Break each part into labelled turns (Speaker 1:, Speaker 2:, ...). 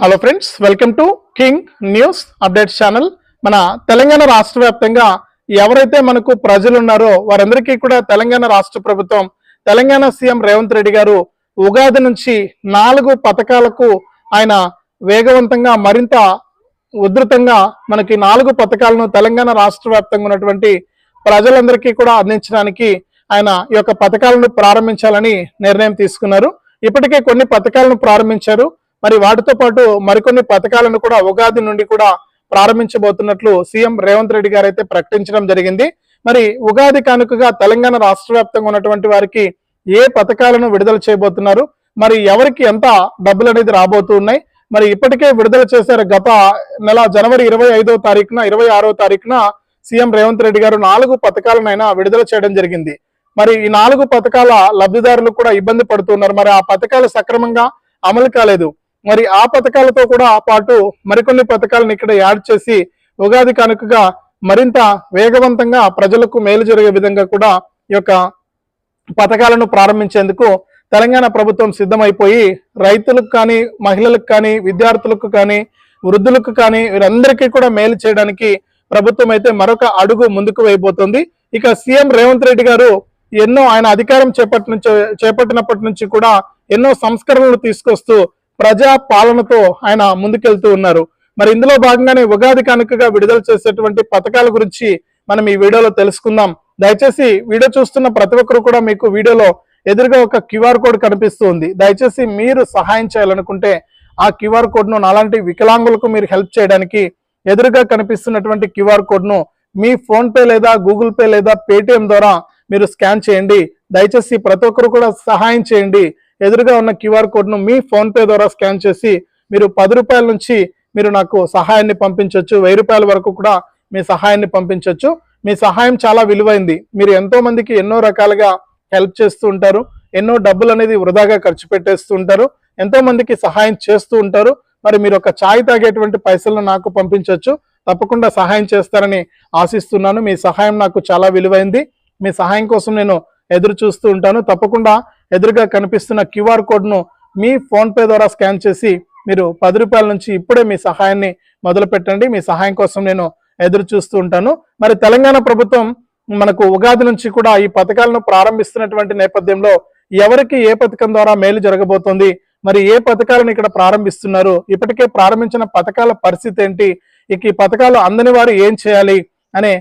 Speaker 1: Hello friends welcome to king news updates channel మన తెలంగాణ రాష్ట్ర వ్యాప్తంగా ఎవరైతే మనకు ప్రజలు ఉన్నారో వారందరికీ కూడా తెలంగాణ రాష్ట్ర ప్రభుత్వం తెలంగాణ సీఎం రేవంత్ రెడ్డి గారు ఉగాది నుంచి నాలుగు పథకాలకు ఆయన వేగవంతంగా మరింత ఉధృతంగా మనకి నాలుగు పథకాలను తెలంగాణ రాష్ట్ర వ్యాప్తంగా ఉన్నటువంటి ప్రజలందరికీ కూడా అందించడానికి ఆయన ఈ యొక్క పథకాలను ప్రారంభించాలని నిర్ణయం తీసుకున్నారు. ఇప్పటికే కొన్ని పథకాలను ప్రారంభించారు. మరి వాటితో పాటు మరికొన్ని పథకాలను కూడా ఉగాది నుండి కూడా ప్రారంభించబోతున్నట్లు సీఎం రేవంత్ రెడ్డి గారు అయితే ప్రకటించడం జరిగింది. మరి ఉగాది కానుకగా తెలంగాణ రాష్ట్ర వ్యాప్తంగా ఉన్నటువంటి వారికి ఏ పథకాలను విడుదల చేయబోతున్నారు? మరి ఎవరికి ఎంత డబ్బులు అనేది రాబోతూ ఉన్నాయి? మరి ఇప్పటికే విడుదల చేశారు గత నెల జనవరి ఇరవై ఐదో తారీఖున ఇరవై ఆరో తారీఖున సీఎం రేవంత్ రెడ్డి గారు నాలుగు పథకాలనైనా విడుదల చేయడం జరిగింది. మరి ఈ నాలుగు పథకాల లబ్ధిదారులు కూడా ఇబ్బంది పడుతున్నారు. మరి ఆ పథకాలు సక్రమంగా అమలు కాలేదు. మరి ఆ పథకాలతో కూడా పాటు మరికొన్ని పథకాలను ఇక్కడ యాడ్ చేసి ఉగాది కనుకగా మరింత వేగవంతంగా ప్రజలకు మేలు జరిగే విధంగా కూడా ఈ యొక్క పథకాలను ప్రారంభించేందుకు తెలంగాణ ప్రభుత్వం సిద్ధమైపోయి రైతులకు కానీ మహిళలకు కానీ విద్యార్థులకు కానీ వృద్ధులకు కానీ వీరందరికీ కూడా మేలు చేయడానికి ప్రభుత్వం అయితే మరొక అడుగు ముందుకు వేయబోతోంది. ఇక సీఎం రేవంత్ రెడ్డి గారు ఎన్నో ఆయన అధికారం చేపట్టి చేపట్టినప్పటి నుంచి కూడా ఎన్నో సంస్కరణలు తీసుకొస్తూ ప్రజా పాలనతో ఆయన ముందుకెళ్తూ ఉన్నారు. మరి ఇందులో భాగంగానే ఉగాది కానుకగా విడుదల చేసేటువంటి పథకాల గురించి మనం ఈ వీడియోలో తెలుసుకుందాం. దయచేసి వీడియో చూస్తున్న ప్రతి ఒక్కరు కూడా మీకు వీడియోలో ఎదురుగా ఒక క్యూఆర్ కోడ్ కనిపిస్తుంది దయచేసి మీరు సహాయం చేయాలనుకుంటే ఆ క్యూఆర్ కోడ్ను అలాంటి వికలాంగులకు మీరు హెల్ప్ చేయడానికి ఎదురుగా కనిపిస్తున్నటువంటి క్యూఆర్ కోడ్ను మీ ఫోన్ పే లేదా గూగుల్ పే లేదా పేటిఎం ద్వారా మీరు స్కాన్ చేయండి. దయచేసి ప్రతి ఒక్కరు కూడా సహాయం చేయండి. ఎదురుగా ఉన్న క్యూఆర్ కోడ్ను మీ ఫోన్పే ద్వారా స్కాన్ చేసి మీరు పది రూపాయల నుంచి మీరు నాకు సహాయాన్ని పంపించవచ్చు వెయ్యి రూపాయల వరకు కూడా మీ సహాయాన్ని పంపించవచ్చు మీ సహాయం చాలా విలువైంది. మీరు ఎంతో మందికి ఎన్నో రకాలుగా హెల్ప్ చేస్తూ ఉంటారు. ఎన్నో డబ్బులు అనేది వృధాగా ఖర్చు పెట్టేస్తూ ఉంటారు. ఎంతో మందికి సహాయం చేస్తూ ఉంటారు. మరి మీరు ఒక ఛాయ్ తాగేటువంటి పైసలను నాకు పంపించవచ్చు తప్పకుండా సహాయం చేస్తారని ఆశిస్తున్నాను. మీ సహాయం నాకు చాలా విలువైంది. మీ సహాయం కోసం నేను ఎదురు చూస్తూ ఉంటాను. తప్పకుండా ఎదురుగా కనిపిస్తున్న క్యూఆర్ కోడ్ను మీ ఫోన్పే ద్వారా స్కాన్ చేసి మీరు పది రూపాయల నుంచి ఇప్పుడే మీ సహాయాన్ని మొదలు పెట్టండి. మీ సహాయం కోసం నేను ఎదురు చూస్తూ ఉంటాను. మరి తెలంగాణ ప్రభుత్వం మనకు ఉగాది నుంచి కూడా ఈ పథకాలను ప్రారంభిస్తున్నటువంటి నేపథ్యంలో ఎవరికి ఏ పథకం ద్వారా మేలు జరగబోతోంది? మరి ఏ పథకాలను ఇక్కడ ప్రారంభిస్తున్నారు? ఇప్పటికే ప్రారంభించిన పథకాల పరిస్థితి ఏంటి? ఇక ఈ పథకాలు అందని వారు ఏం చేయాలి? అనే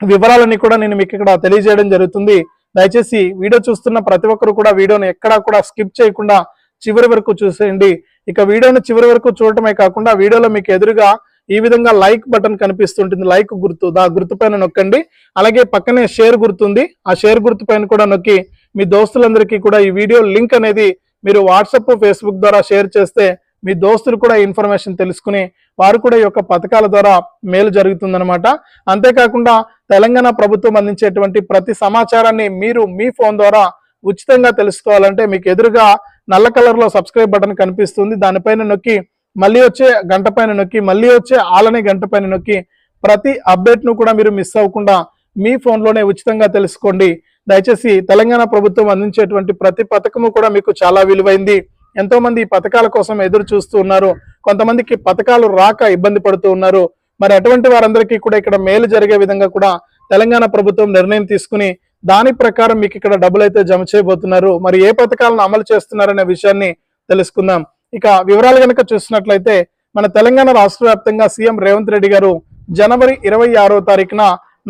Speaker 1: వివరాలన్నీ కూడా నేను మీకు ఇక్కడ తెలియజేయడం జరుగుతుంది. దయచేసి వీడియో చూస్తున్న ప్రతి ఒక్కరు కూడా వీడియోను ఎక్కడా కూడా స్కిప్ చేయకుండా చివరి వరకు చూసేయండి. ఇక వీడియోను చివరి వరకు చూడటమే కాకుండా వీడియోలో మీకు ఎదురుగా ఈ విధంగా లైక్ బటన్ కనిపిస్తుంటుంది. లైక్ గుర్తు దా గుర్తు పైన నొక్కండి. అలాగే పక్కనే షేర్ గుర్తుంది ఆ షేర్ గుర్తు పైన కూడా నొక్కి మీ దోస్తులందరికీ కూడా ఈ వీడియో లింక్ అనేది మీరు వాట్సాప్ ఫేస్బుక్ ద్వారా షేర్ చేస్తే మీ దోస్తులు కూడా ఇన్ఫర్మేషన్ తెలుసుకుని వారు కూడా ఈ యొక్క పథకాల ద్వారా మేలు జరుగుతుందనమాట అంతేకాకుండా తెలంగాణ ప్రభుత్వం అందించేటువంటి ప్రతి సమాచారాన్ని మీరు మీ ఫోన్ ద్వారా ఉచితంగా తెలుసుకోవాలంటే మీకు ఎదురుగా నల్ల కలర్లో సబ్స్క్రైబ్ బటన్ కనిపిస్తుంది. దానిపైన నొక్కి మళ్ళీ వచ్చే గంట పైన నొక్కి మళ్ళీ వచ్చే ఆలనే గంట పైన నొక్కి ప్రతి అప్డేట్ను కూడా మీరు మిస్ అవ్వకుండా మీ ఫోన్లోనే ఉచితంగా తెలుసుకోండి. దయచేసి తెలంగాణ ప్రభుత్వం అందించేటువంటి ప్రతి పథకము కూడా మీకు చాలా విలువైంది. ఎంతో మంది ఈ పథకాల కోసం ఎదురు చూస్తూ ఉన్నారు. కొంతమందికి పథకాలు రాక ఇబ్బంది పడుతూ ఉన్నారు. మరి అటువంటి వారందరికీ కూడా ఇక్కడ మేలు జరిగే విధంగా కూడా తెలంగాణ ప్రభుత్వం నిర్ణయం తీసుకుని దాని ప్రకారం మీకు ఇక్కడ డబ్బులు అయితే జమ చేయబోతున్నారు. మరి ఏ పథకాలను అమలు చేస్తున్నారనే విషయాన్ని తెలుసుకుందాం. ఇక వివరాలు కనుక చూసినట్లయితే మన తెలంగాణ రాష్ట్ర వ్యాప్తంగా సీఎం రేవంత్ రెడ్డి గారు జనవరి ఇరవై ఆరో తారీఖున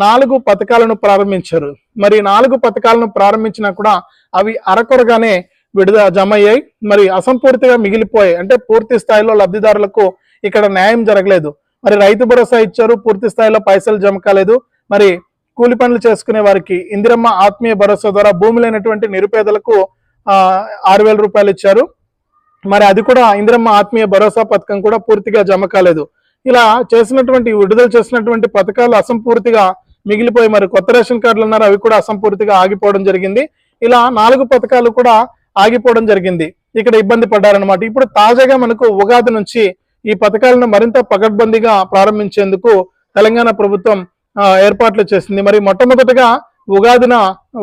Speaker 1: నాలుగు పథకాలను ప్రారంభించారు. మరి నాలుగు పథకాలను ప్రారంభించినా కూడా అవి అరకొరగానే విడుదల జమ అయ్యాయి మరి అసంపూర్తిగా మిగిలిపోయాయి. అంటే పూర్తి స్థాయిలో లబ్ధిదారులకు ఇక్కడ న్యాయం జరగలేదు. మరి రైతు భరోసా ఇచ్చారు పూర్తి స్థాయిలో పైసలు జమ కాలేదు. మరి కూలి పనులు చేసుకునే వారికి ఇందిరమ్మ ఆత్మీయ భరోసా ద్వారా భూమి లేనటువంటి నిరుపేదలకు ఆరు వేల రూపాయలు ఇచ్చారు. మరి అది కూడా ఇందిరమ్మ ఆత్మీయ భరోసా పథకం కూడా పూర్తిగా జమ కాలేదు. ఇలా చేసినటువంటి విడుదల చేసినటువంటి పథకాలు అసంపూర్తిగా మిగిలిపోయి మరి కొత్త రేషన్ కార్డులు ఉన్నారు అవి కూడా అసంపూర్తిగా ఆగిపోవడం జరిగింది. ఇలా నాలుగు పథకాలు కూడా ఆగిపోవడం జరిగింది. ఇక్కడ ఇబ్బంది పడ్డారనమాట ఇప్పుడు తాజాగా మనకు ఉగాది నుంచి ఈ పథకాలను మరింత పకడ్బందీగా ప్రారంభించేందుకు తెలంగాణ ప్రభుత్వం ఏర్పాట్లు చేసింది. మరి మొట్టమొదటిగా ఉగాదిన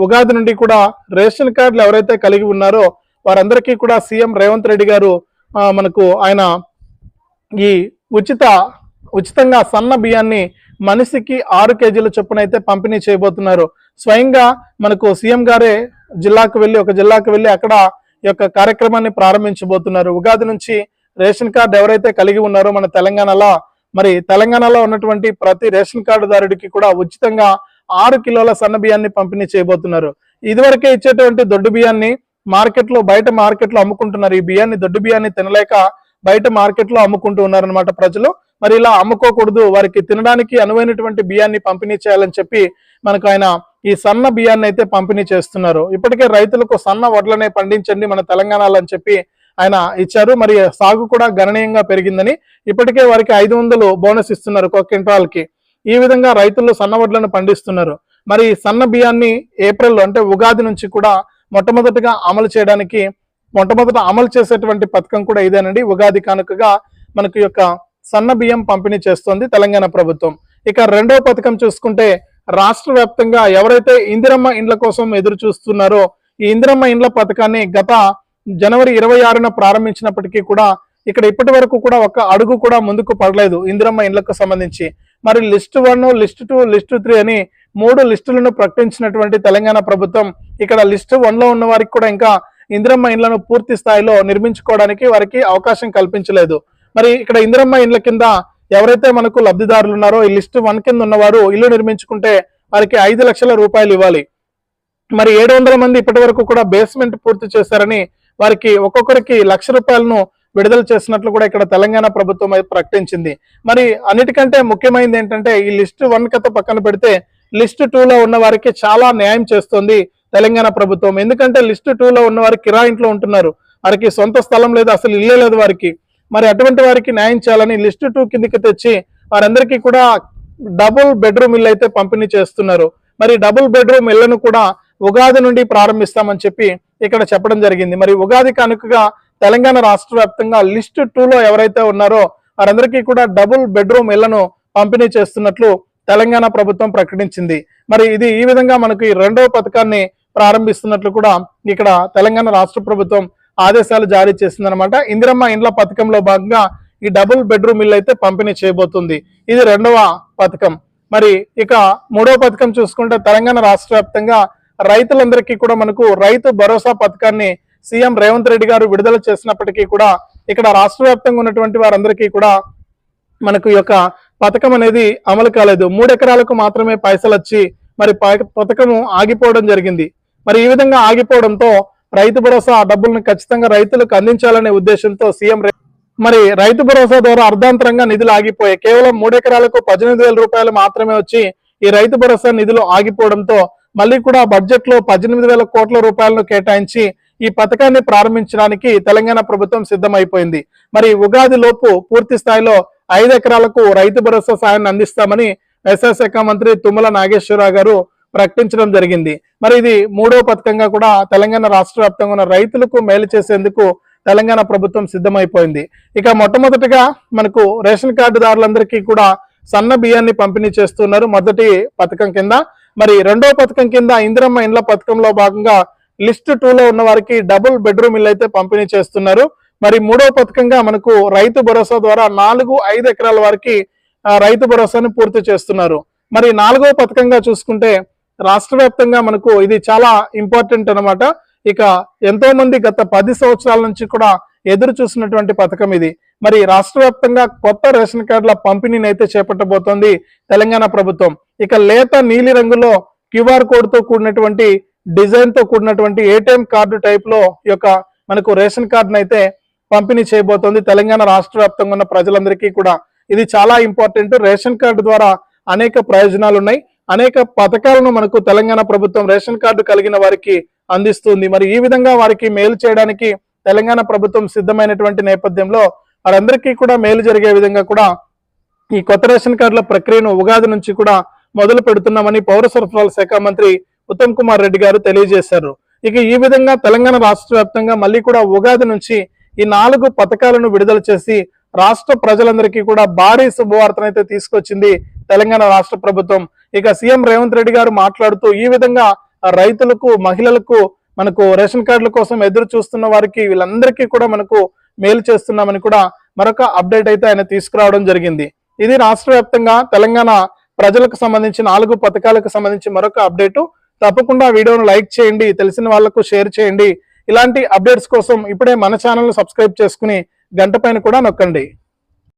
Speaker 1: ఉగాది నుండి కూడా రేషన్ కార్డులు ఎవరైతే కలిగి ఉన్నారో వారందరికీ కూడా సీఎం రేవంత్ రెడ్డి గారు మనకు ఆయన ఈ ఉచిత ఉచితంగా సన్న బియ్యాన్ని మనిషికి ఆరు కేజీల చొప్పున అయితే పంపిణీ చేయబోతున్నారు. స్వయంగా మనకు సీఎం గారే జిల్లాకు వెళ్ళి ఒక జిల్లాకు వెళ్ళి అక్కడ ఈ యొక్క కార్యక్రమాన్ని ప్రారంభించబోతున్నారు. ఉగాది నుంచి రేషన్ కార్డు ఎవరైతే కలిగి ఉన్నారో మన తెలంగాణలో మరి తెలంగాణలో ఉన్నటువంటి ప్రతి రేషన్ కార్డుదారుడికి కూడా ఉచితంగా ఆరు కిలోల సన్న బియ్యాన్ని పంపిణీ చేయబోతున్నారు. ఇదివరకే ఇచ్చేటువంటి దొడ్డు బియ్యాన్ని మార్కెట్లో బయట మార్కెట్లో అమ్ముకుంటున్నారు. ఈ బియ్యాన్ని దొడ్డు బియ్యాన్ని తినలేక బయట మార్కెట్లో అమ్ముకుంటూ ఉన్నారనమాట ప్రజలు. మరి ఇలా అమ్ముకోకూడదు. వారికి తినడానికి అనువైనటువంటి బియ్యాన్ని పంపిణీ చేయాలని చెప్పి మనకు ఆయన ఈ సన్న బియ్యాన్ని అయితే పంపిణీ చేస్తున్నారు. ఇప్పటికే రైతులకు సన్న వడ్లనే పండించండి మన తెలంగాణలో అని చెప్పి ఆయన ఇచ్చారు. మరి సాగు కూడా గణనీయంగా పెరిగిందని ఇప్పటికే వారికి ఐదు వందలు బోనస్ ఇస్తున్నారు ఒక క్వింటాల్కి ఈ విధంగా రైతులు సన్న వడ్లను పండిస్తున్నారు. మరి ఈ సన్న బియ్యాన్ని ఏప్రిల్ అంటే ఉగాది నుంచి కూడా మొట్టమొదటిగా అమలు చేయడానికి మొట్టమొదట అమలు చేసేటువంటి పథకం కూడా ఇదేనండి. ఉగాది కానుకగా మనకు యొక్క సన్న బియ్యం పంపిణీ చేస్తోంది తెలంగాణ ప్రభుత్వం. ఇక రెండో పథకం చూసుకుంటే రాష్ట్ర వ్యాప్తంగా ఎవరైతే ఇందిరమ్మ ఇండ్ల కోసం ఎదురు చూస్తున్నారో ఈ ఇందిరమ్మ ఇండ్ల పథకాన్ని గత జనవరి ఇరవై ఆరున ప్రారంభించినప్పటికీ కూడా ఇక్కడ ఇప్పటి వరకు కూడా ఒక అడుగు కూడా ముందుకు పడలేదు ఇందిరమ్మ ఇండ్లకు సంబంధించి. మరి list one list two list three అని మూడు లిస్టులను ప్రకటించినటువంటి తెలంగాణ ప్రభుత్వం ఇక్కడ లిస్ట్ వన్లో ఉన్న వారికి కూడా ఇంకా ఇందిరమ్మ ఇండ్లను పూర్తి స్థాయిలో నిర్మించుకోవడానికి వారికి అవకాశం కల్పించలేదు. మరి ఇక్కడ ఇందిరమ్మ ఇండ్ల కింద ఎవరైతే మనకు లబ్ధిదారులు ఉన్నారో ఈ లిస్ట్ వన్ కింద ఉన్నవారు ఇల్లు నిర్మించుకుంటే వారికి ఐదు లక్షల రూపాయలు ఇవ్వాలి. మరి ఏడు వందల మంది ఇప్పటి వరకు కూడా బేస్మెంట్ పూర్తి చేశారని వారికి ఒక్కొక్కరికి లక్ష రూపాయలను విడుదల చేసినట్లు కూడా ఇక్కడ తెలంగాణ ప్రభుత్వం అయితే ప్రకటించింది. మరి అన్నిటికంటే ముఖ్యమైనది ఏంటంటే ఈ లిస్ట్ వన్ కథ పక్కన పెడితే లిస్ట్ టూలో ఉన్న వారికి చాలా న్యాయం చేస్తుంది తెలంగాణ ప్రభుత్వం. ఎందుకంటే లిస్ట్ టూలో ఉన్న వారికి కిరా ఇంట్లో ఉంటున్నారు. వారికి సొంత స్థలం లేదు అసలు ఇల్లే లేదు వారికి. మరి అటువంటి వారికి న్యాయం చేయాలని లిస్ట్ టూ కిందికి తెచ్చి వారందరికీ కూడా డబుల్ బెడ్రూమ్ ఇల్లు అయితే పంపిణీ చేస్తున్నారు. మరి డబుల్ బెడ్రూమ్ ఇళ్ళను కూడా ఉగాది నుండి ప్రారంభిస్తామని చెప్పి ఇక్కడ చెప్పడం జరిగింది. మరి ఉగాది కనుకగా తెలంగాణ రాష్ట్ర వ్యాప్తంగా లిస్ట్ టూలో ఎవరైతే ఉన్నారో వారందరికీ కూడా డబుల్ బెడ్రూమ్ ఇళ్ళను పంపిణీ చేస్తున్నట్లు తెలంగాణ ప్రభుత్వం ప్రకటించింది. మరి ఇది ఈ విధంగా మనకు ఈ రెండవ పథకాన్ని ప్రారంభిస్తున్నట్లు కూడా ఇక్కడ తెలంగాణ రాష్ట్ర ప్రభుత్వం ఆదేశాలు జారీ చేసిందనమాట ఇందిరమ్మ ఇండ్ల పథకంలో భాగంగా ఈ డబుల్ బెడ్రూమ్ ఇల్లు అయితే పంపిణీ చేయబోతుంది. ఇది రెండవ పథకం. మరి ఇక మూడవ పథకం చూసుకుంటే తెలంగాణ రాష్ట్ర వ్యాప్తంగా రైతులందరికీ కూడా మనకు రైతు భరోసా పథకాన్ని సీఎం రేవంత్ రెడ్డి గారు విడుదల చేసినప్పటికీ కూడా ఇక్కడ రాష్ట్ర వ్యాప్తంగా ఉన్నటువంటి వారందరికీ కూడా మనకు ఈ యొక్క పథకం అనేది అమలు కాలేదు. మూడు ఎకరాలకు మాత్రమే పైసలు వచ్చి మరి ప- పథకము ఆగిపోవడం జరిగింది. మరి ఈ విధంగా ఆగిపోవడంతో రైతు భరోసా ఆ డబ్బులను ఖచ్చితంగా రైతులకు అందించాలనే ఉద్దేశంతో సీఎం మరి రైతు భరోసా ద్వారా అర్ధాంతరంగా నిధులు ఆగిపోయాయి కేవలం మూడు ఎకరాలకు పద్దెనిమిది వేల రూపాయలు మాత్రమే వచ్చి ఈ రైతు భరోసా నిధులు ఆగిపోవడంతో మళ్ళీ కూడా బడ్జెట్లో పద్దెనిమిది వేల కోట్ల రూపాయలను కేటాయించి ఈ పథకాన్ని ప్రారంభించడానికి తెలంగాణ ప్రభుత్వం సిద్ధమైపోయింది. మరి ఉగాది లోపు పూర్తి స్థాయిలో ఐదు ఎకరాలకు రైతు భరోసా సాయాన్ని అందిస్తామని వ్యవసాయ శాఖ మంత్రి తుమ్మల నాగేశ్వరరావు గారు ప్రకటించడం జరిగింది. మరి ఇది మూడో పథకంగా కూడా తెలంగాణ రాష్ట్ర వ్యాప్తంగా ఉన్న రైతులకు మేలు చేసేందుకు తెలంగాణ ప్రభుత్వం సిద్ధమైపోయింది. ఇక మొట్టమొదటిగా మనకు రేషన్ కార్డుదారులందరికీ కూడా సన్న బియ్యాన్ని పంపిణీ చేస్తున్నారు మొదటి పథకం కింద. మరి రెండో పథకం కింద ఇందిరమ్మ ఇండ్ల పథకంలో భాగంగా లిస్ట్ టూలో ఉన్న వారికి డబుల్ బెడ్రూమ్ ఇల్లు అయితే పంపిణీ చేస్తున్నారు. మరి మూడో పథకంగా మనకు రైతు భరోసా ద్వారా నాలుగు ఐదు ఎకరాల వారికి రైతు భరోసాను పూర్తి చేస్తున్నారు. మరి నాలుగో పథకంగా చూసుకుంటే రాష్ట్ర వ్యాప్తంగా మనకు ఇది చాలా ఇంపార్టెంట్ అన్నమాట. ఇక ఎంతో మంది గత పది సంవత్సరాల నుంచి కూడా ఎదురు చూసినటువంటి పథకం ఇది. మరి రాష్ట్ర వ్యాప్తంగా కొత్త రేషన్ కార్డుల పంపిణీని అయితే చేపట్టబోతోంది తెలంగాణ ప్రభుత్వం. ఇక లేత నీలి రంగులో క్యూఆర్ కోడ్తో కూడినటువంటి డిజైన్తో కూడినటువంటి ఏటీఎం కార్డు టైప్లో యొక్క మనకు రేషన్ కార్డును అయితే పంపిణీ చేయబోతోంది తెలంగాణ రాష్ట్ర వ్యాప్తంగా ఉన్న ప్రజలందరికీ కూడా. ఇది చాలా ఇంపార్టెంట్. రేషన్ కార్డు ద్వారా అనేక ప్రయోజనాలు ఉన్నాయి అనేక పథకాలను మనకు తెలంగాణ ప్రభుత్వం రేషన్ కార్డు కలిగిన వారికి అందిస్తుంది. మరి ఈ విధంగా వారికి మేలు చేయడానికి తెలంగాణ ప్రభుత్వం సిద్ధమైనటువంటి నేపథ్యంలో వారందరికీ కూడా మేలు జరిగే విధంగా కూడా ఈ కొత్త రేషన్ కార్డుల ప్రక్రియను ఉగాది నుంచి కూడా మొదలు పెడుతున్నామని పౌర సరఫరాల శాఖ మంత్రి ఉత్తమ్ కుమార్ రెడ్డి గారు తెలియజేశారు. ఇక ఈ విధంగా తెలంగాణ రాష్ట్ర వ్యాప్తంగా మళ్ళీ కూడా ఉగాది నుంచి ఈ నాలుగు పథకాలను విడుదల చేసి రాష్ట్ర ప్రజలందరికీ కూడా భారీ శుభవార్తనైతే తీసుకొచ్చింది తెలంగాణ రాష్ట్ర ప్రభుత్వం. ఇక సీఎం రేవంత్ రెడ్డి గారు మాట్లాడుతూ ఈ విధంగా రైతులకు మహిళలకు మనకు రేషన్ కార్డుల కోసం ఎదురు చూస్తున్న వారికి వీళ్ళందరికీ కూడా మనకు మేలు చేస్తున్నామని కూడా మరొక అప్డేట్ అయితే ఆయన తీసుకురావడం జరిగింది. ఇది రాష్ట్ర వ్యాప్తంగా తెలంగాణ ప్రజలకు సంబంధించి నాలుగు పథకాలకు సంబంధించి మరొక అప్డేటు. తప్పకుండా వీడియోను లైక్ చేయండి తెలిసిన వాళ్ళకు షేర్ చేయండి. ఇలాంటి అప్డేట్స్ కోసం ఇప్పుడే మన ఛానల్ సబ్స్క్రైబ్ చేసుకుని గంట పైన కూడా నొక్కండి.